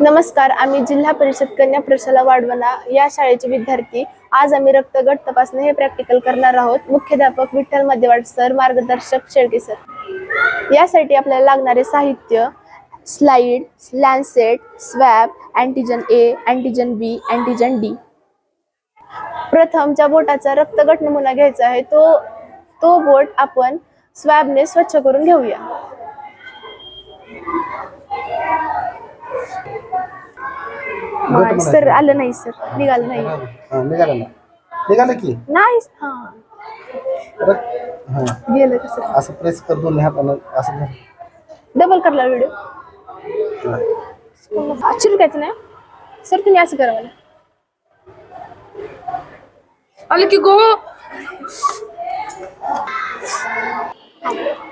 नमस्कार आम्ही जिल्हा परिषद कन्या प्रशाला वाढवणा या शाळेचे विद्यार्थी आज आम्ही रक्तगट तपासणी हे प्रॅक्टिकल करणार आहोत. मुख्याध्यापक विठ्ठल मध्यवाड सर मार्गदर्शक शेळके सर. यासाठी आपल्याला लागणारे साहित्य slide lancet swab antigen A antigen B antigen D प्रथम ज्या बोटाचा रक्तगट नमुना घ्यायचा आहे तो तो बोट आपण स्वॅबने स्वच्छ करून घेऊया. नाही सर आलं नाही सर. निघालं नाही. हा निघालं ना निघालं की? नाही हा. परत हा. गेलं कसं असं प्रेस कर दोन्ही हातानं असं धर. डबल करला व्हिडिओ हा. चिरकायचं नाही? सर तुम्ही असं करा मला. आलं की गो.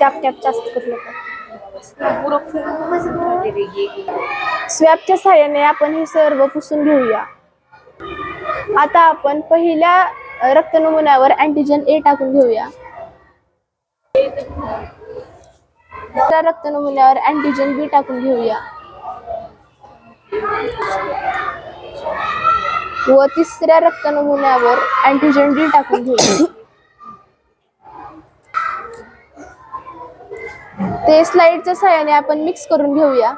टॅप टॅप जास्त करू नका. स्वॅबच्या सहाय्याने आपण हे सर्व पुसून घेऊया. आता आपण पहिल्या रक्त नमुन्यावर अँटीजन ए टाकून घेऊया. दुसऱ्या रक्त नमुन्यावर अँटीजन बी टाकून घेऊया. व तिसऱ्या रक्त नमुन्यावर अँटीजन डी टाकून घेऊया. ते स्लाइडच्या सहाय्याने आपण मिक्स करून घेऊया.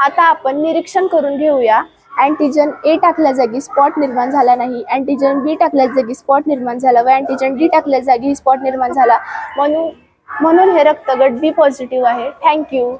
आता आपण निरीक्षण करून घेऊया. अँटीजन ए टाकल्या जागी स्पॉट निर्माण झाला नाही. अँटीजन बी टाकल्या जागी स्पॉट निर्माण झाला व अँटीजन डी टाकल्या जागी स्पॉट निर्माण झाला. म्हणून म्हणून हे रक्तगट बी पॉझिटिव्ह आहे. थँक्यू